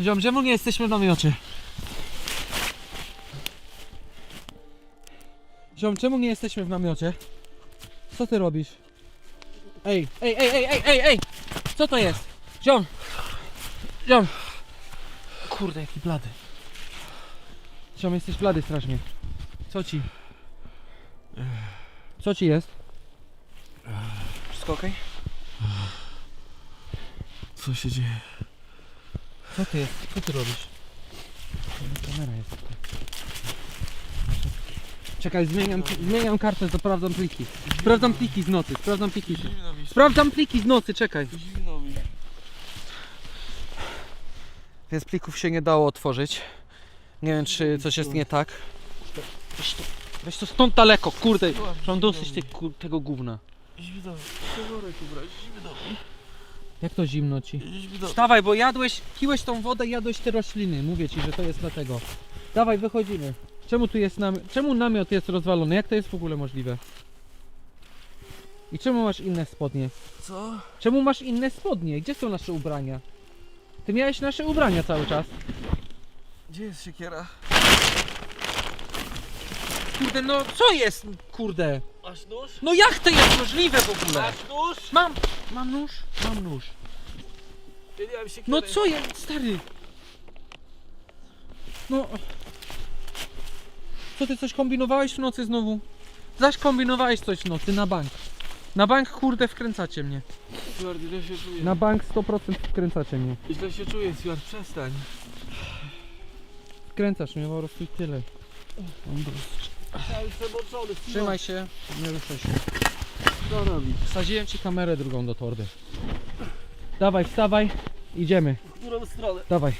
Ziom, czemu nie jesteśmy w namiocie? Ziom, czemu nie jesteśmy w namiocie? Co ty robisz? Ej, ej, ej, ej, ej, ej, ej! Co to jest? Ziom! Ziom! Kurde, jaki blady. Ziom, jesteś blady strasznie. Co ci? Co ci jest? Wszystko okej? Co się dzieje? Co ty jest? Co ty robisz? Kamera jest tutaj. Czekaj, zmieniam, zmieniam kartę, sprawdzam pliki. Sprawdzam pliki z nocy, sprawdzam pliki. Zimno mi. Sprawdzam pliki z nocy, czekaj. Zimno mi. Więc plików się nie dało otworzyć. Nie wiem, czy coś jest nie tak. Weź to, stąd daleko, kurde. Mam dosyć tej, kur- tego gówna. Mi. Przegorek ubrać. Zimno mi. Jak to zimno ci? Zimno. Wstawaj, bo jadłeś, piłeś tą wodę jadłeś te rośliny. Mówię ci, że to jest dlatego. Dawaj, wychodzimy. Czemu tu jest namiot? Czemu namiot jest rozwalony? Jak to jest w ogóle możliwe? I czemu masz inne spodnie? Co? Czemu masz inne spodnie? Gdzie są nasze ubrania? Ty miałeś nasze ubrania cały czas. Gdzie jest siekiera? Kurde, no co jest? Kurde. Masz nóż? No jak to jest możliwe w ogóle? Masz nóż? Mam, mam nóż, mam nóż. Ja siekiery. No co jest, stary? No. Co ty coś kombinowałeś w nocy znowu? Zaś kombinowałeś coś w nocy na bank. Na bank kurde wkręcacie mnie. Steward, źle się czuję. Na bank 100% wkręcacie mnie. Źle się czuję, Steward, przestań. Wkręcasz mnie po prostu i tyle. Mam dosyć. Przemoczony, Trzymaj się, nie ruszaj się. Co robisz? Wsadziłem ci kamerę drugą do torby. Dawaj, wstawaj, idziemy. W którą stronę? Dawaj.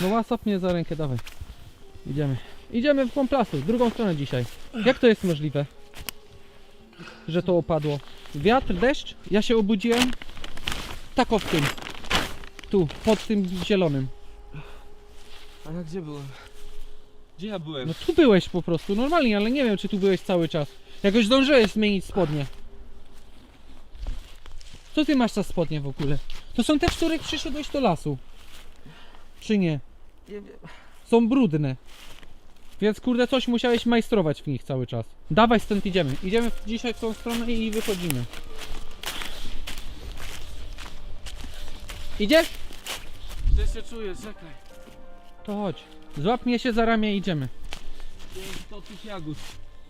No łasap mnie za rękę, dawaj. Idziemy. Idziemy w głąb lasu, drugą stronę dzisiaj. Jak to jest możliwe? Że to opadło? Wiatr, deszcz? Ja się obudziłem tak o w tym. Tu, pod tym zielonym. A ja gdzie byłem? Gdzie ja byłem? No tu byłeś po prostu, normalnie, ale nie wiem czy tu byłeś cały czas. Jakoś zdążyłeś zmienić spodnie. Co ty masz za spodnie w ogóle? To są te, w których przyszedłeś do lasu. Czy nie? Nie wiem. są brudne. Więc kurde coś musiałeś majstrować w nich cały czas. Dawaj stąd idziemy. Idziemy dzisiaj w tą stronę i wychodzimy. Idziesz? Źle się czuję, czekaj. To chodź. Złap mnie się za ramię i idziemy. To od tych jagód.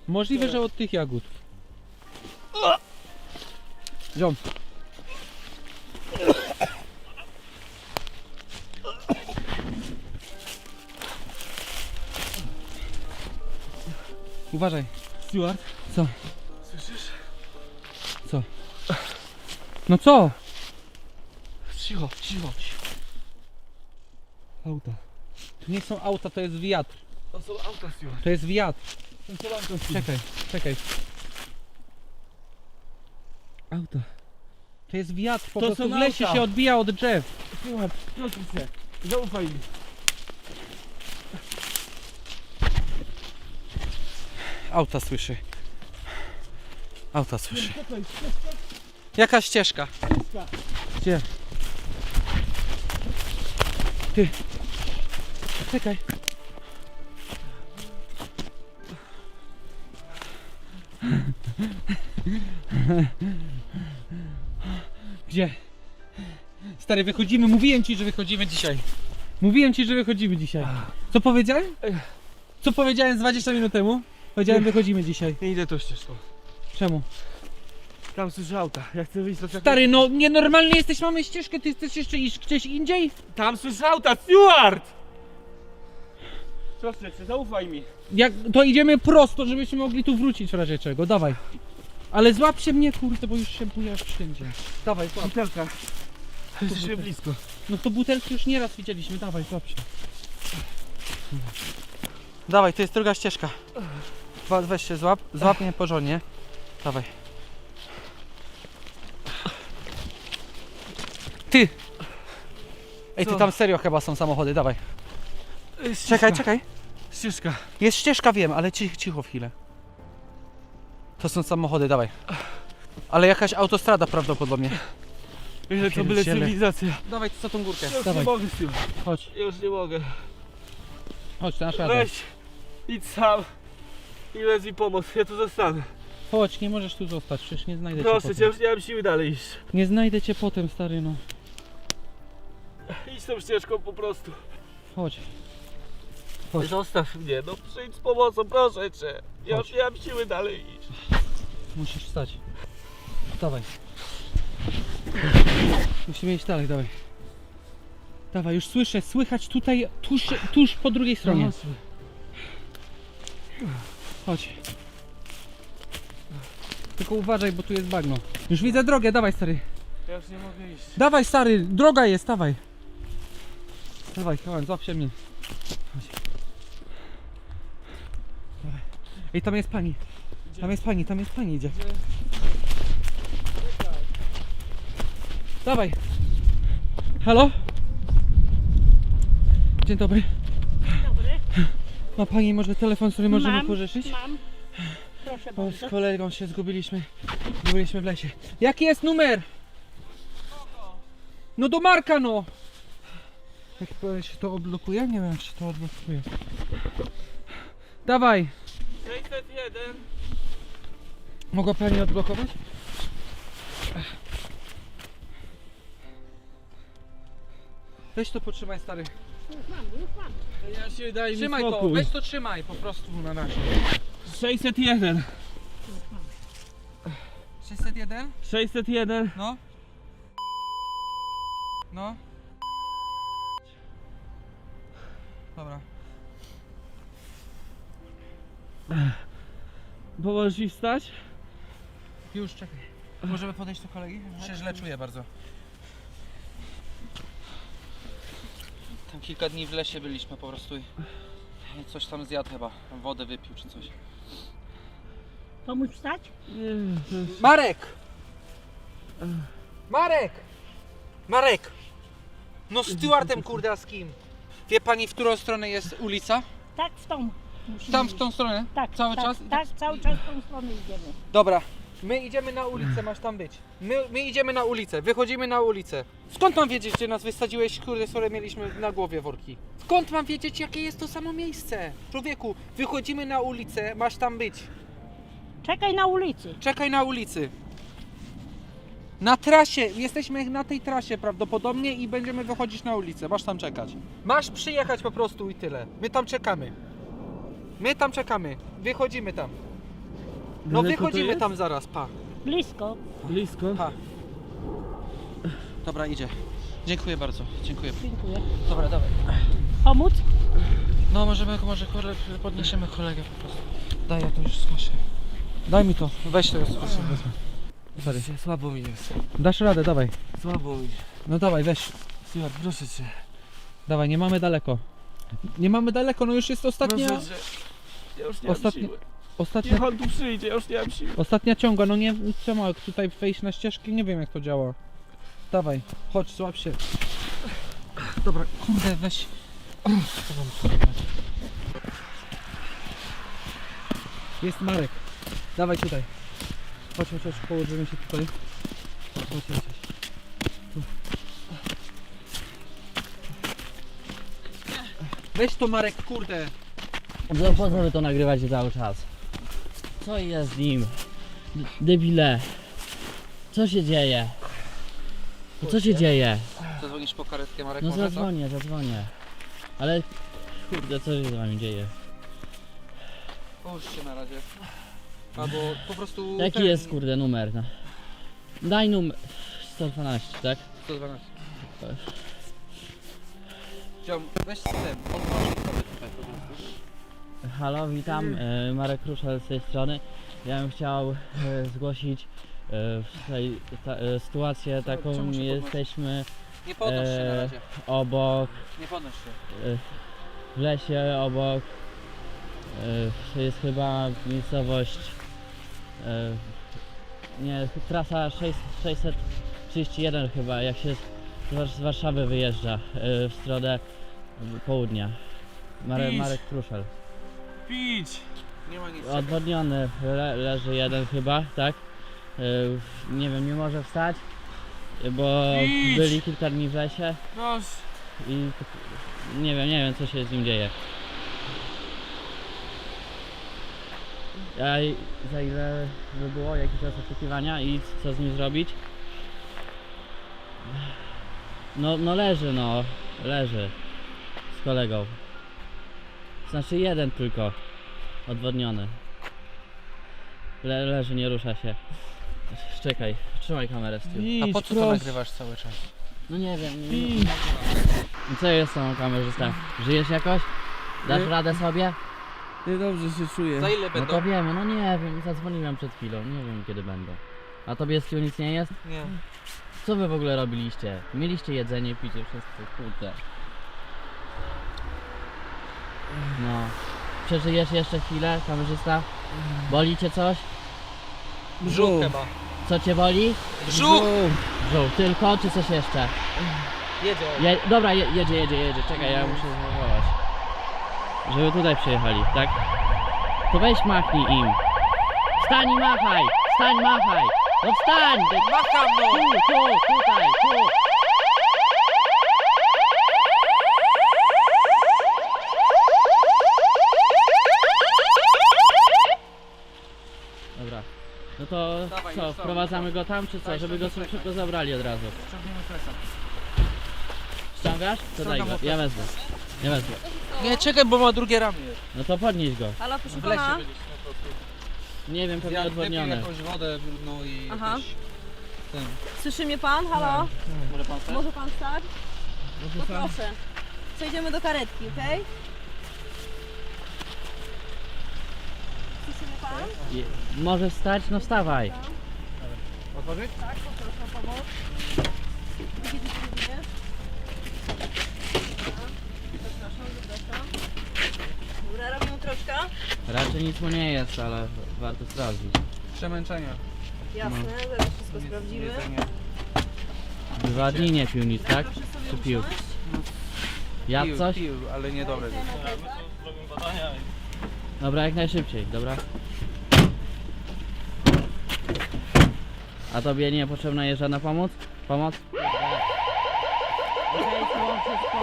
Możliwe, że od tych jagód. Ziom. Uważaj. Steward? Co? Słyszysz? No co? Cicho, cicho. Auta. To nie są auta, to jest wiatr. To są auta, Steward. To jest wiatr. Czekaj, czekaj. Auta. To jest wiatr, po To prostu są w lesie auta. się odbija od drzew. Steward, proszę cię. Zaufaj mi. Auta słyszy. Auta słyszy. Czekaj, Jaka ścieżka? ścieżka. Gdzie? Ty. Czekaj. Gdzie? Stary, wychodzimy. Mówiłem ci, że wychodzimy dzisiaj. Mówiłem ci, że wychodzimy dzisiaj. Co powiedziałem? Co powiedziałem z 20 minut temu? Powiedziałem, wychodzimy dzisiaj. Nie idę tą ścieżką. Czemu? Tam słyszę auta. Ja chcę wyjść do czekaj. Stary, no nienormalnie jesteś, mamy ścieżkę, ty chcesz jeszcze iść gdzieś indziej? Tam słyszę auta, Steward! Proszę cię, zaufaj mi. Jak, to idziemy prosto, żebyśmy mogli tu wrócić w razie czego, dawaj. Ale złap się mnie, kurde, bo już się bujasz wszędzie. Dawaj, złap. Butelka. Jesteśmy blisko. No to butelki już nieraz widzieliśmy, dawaj, złap się. Dawaj, to jest druga ścieżka. Wa- Weź się, złap, złap mnie porządnie. Dawaj. Ty! Ej, ty Co? tam serio chyba są samochody, dawaj. Jest Czekaj, ścieżka. czekaj. Ścieżka. Jest ścieżka, wiem, ale cicho, cicho chwilę. To są samochody, dawaj. Ale jakaś autostrada prawdopodobnie. Ile to byle cywilizacja. Dawaj, co tą górkę? Już Dawaj, nie mogę z tym. chodź, Ja już nie mogę. chodź, nasz radę. Weź, idź sam. I wezwij pomoc, ja tu zostanę. Chodź, nie możesz tu zostać, przecież nie znajdę Proszę cię cię, potem. już nie mam siły dalej iść. Nie znajdę cię potem, stary, no. Idź tą ścieżką po prostu. Chodź. Chodź. Zostaw mnie, no przyjdź z pomocą, proszę cię. Ja już nie mam siły dalej iść. Musisz wstać. Dawaj. Musimy iść dalej, dawaj. Dawaj, już słyszę, słychać tutaj, tuż, tuż po drugiej stronie. Chodź. Tylko uważaj, bo tu jest bagno. Już widzę drogę, dawaj stary. Ja już nie mogę iść. Dawaj stary, droga jest, dawaj. Dawaj, kawan, złap się mnie. Chodź. Dawaj. Ej, tam jest pani. Tam jest pani, tam jest pani idzie. Dawaj. Halo? Dzień dobry. Dobry. Ma pani może telefon, który możemy Mam, pożyczyć? Mam. Proszę Bo bardzo. z kolegą się zgubiliśmy. Zgubiliśmy w lesie. Jaki jest numer? No do Marka no! Jak się to odblokuje? Nie wiem czy to odblokuje. Dawaj! 601. Mogła pani odblokować? Weź to potrzymaj stary. Ja się daj Trzymaj to, spokój. weź to trzymaj po prostu na razie. 601. 601? 601. No. No. Dobra. Pomożesz mi wstać? Już czekaj. Możemy podejść do kolegi? Się źle czuję bardzo. Tam kilka dni w lesie byliśmy po prostu i i coś tam zjadł chyba. Wodę wypił czy coś. Pomóc wstać? Marek! Marek! Marek! No stewardem kurde, a z kim? Wie pani w którą stronę jest ulica? Tak, w tą. Musimy Tam w iść. tą stronę? Tak, cały tak, czas? Tak, cały czas w tą stronę idziemy. Dobra. My idziemy na ulicę, masz tam być. My, my idziemy na ulicę, wychodzimy na ulicę. Skąd mam wiedzieć, gdzie nas wysadziłeś, kurde, skoro mieliśmy na głowie worki? Skąd mam wiedzieć, jakie jest to samo miejsce? Człowieku, wychodzimy na ulicę, masz tam być. Czekaj na ulicy. Czekaj na ulicy. Na trasie, jesteśmy na tej trasie prawdopodobnie i będziemy wychodzić na ulicę, masz tam czekać. Masz przyjechać po prostu i tyle. My tam czekamy. My tam czekamy, wychodzimy tam. No Daleko to wychodzimy jest? tam zaraz, pa. Blisko. Blisko. Pa. Dobra, idzie. Dziękuję bardzo, dziękuję. Dziękuję. Dobra, dawaj. Pomóc? No możemy, może kole, podniesiemy kolegę po prostu. Daj, ja to już skoszę. Daj mi to, weź to, skoszę. Sorry. Słabo mi jest. Dasz radę, dawaj. Słabo mi. No dawaj, weź. Steward, proszę cię. Dawaj, nie mamy daleko. Nie mamy daleko, no już jest ostatnia, Proszę cię. Ja już nie mam siły. ostatnia, Niech on tu przyjdzie, ja już nie mam siły. ostatnia ciąga, no nie, czemu jak tutaj wejść na ścieżki, nie wiem jak to działa. Dawaj, chodź, złap się. Dobra, kurde, weź. Jest Marek. Dawaj tutaj. Chodź, chodź, chodź, położymy się tutaj. Chodź, chodź, chodź. Tu. Weź to Marek, kurde. Po co wy to nagrywacie cały czas? Co jest z nim? D- Debile. Co się dzieje? No Co się dzieje? Zadzwonisz po karetkę Marek, No może co? zadzwonię, zadzwonię. Ale kurde, co się z wami dzieje? Połóż się na razie. Albo po prostu... Jaki ten- jest kurde numer? No. Daj numer 112, tak? 112. Chciałem, weź ten, odmasz sobie tutaj po prostu. Halo, witam. e, Marek Kruszel z tej strony. Ja bym chciał e, zgłosić e, tutaj ta, sytuację taką. czemu się podnosisz? Jesteśmy Nie podnoś się na razie. obok Nie podnoś się. w lesie obok to jest chyba miejscowość nie, trasa 6, 631 chyba jak się z, z Warszawy wyjeżdża w stronę południa Mare, Idź. Marek Kruszel Pić. Nie ma nic. odwodniony le, leży jeden chyba, tak? Y, Nie wiem, nie może wstać, bo Idź! byli kilka dni w lesie Proszę. i nie wiem, nie wiem co się z nim dzieje. A i- za ile by było, jaki czas oczekiwania i co z nim zrobić? No, no leży no, leży z kolegą. Znaczy jeden tylko odwodniony. Le, leży, nie rusza się. Czekaj, trzymaj kamerę z tyłu. A po co to nagrywasz cały czas? No nie wiem. Nie, I co jest z tą kamerzystą? Żyjesz jakoś? Dasz Nie. radę sobie? Nie dobrze się czuję. Za ile No będą? to wiemy, no nie wiem, zadzwoniłem przed chwilą, nie wiem kiedy będą. A tobie z tyłu nic nie jest? Nie. Co wy w ogóle robiliście? Mieliście jedzenie, picie, wszystko, kurde. No. Przeżyjesz jeszcze chwilę, kamerzysta? Boli cię coś? Brzuch chyba. Co cię boli? Brzuch! Żół, tylko czy coś jeszcze? Jedzie. Je, dobra, je, jedzie, jedzie, jedzie. Czekaj, ja muszę zawołać. Żeby tutaj przyjechali, tak? To weź machnij im. Wstań i machaj! Wstań, machaj! No wstań! Macham no! Tu, tu, tutaj, tu! Dobra. No to Dawaj, co, już są, wprowadzamy go tam czy co? Daj, Żeby go ściągnij szybko zabrali od razu. Ściągniemy klesa. Ściągasz? To daj go. Ja wezmę. Ja wezmę. Nie, czekaj, bo ma drugie ramię. No to podnieś go. Halo, proszę W lesie pana. byliśmy po prostu. Nie wiem, pewnie Ja wypił odwodnione. jakąś wodę brudną i Aha. jakiś... Ten. Słyszy mnie pan? Halo? Może pan chce? Może pan stać? To proszę. Przejdziemy do karetki, okej? Słyszy mnie pan? Je- Możesz stać? No wstawaj. Otworzyć? Tak, poproszę o pomoc. Zapraszam, zapraszam. Dobra, robimy troszkę. Raczej nic mu nie jest, ale warto sprawdzić. Przemęczenia. Jasne, zaraz wszystko sprawdzimy. Jedzenie. Dwa dni nie pił nic, tak? Proszę sobie Czy pił? usiąść. Jadł Pił, coś? Pił, ale niedobre. Dobra, jak najszybciej, dobra? A tobie nie potrzebna jest żadna pomoc? Pomoc? Okej, okay, wszystko.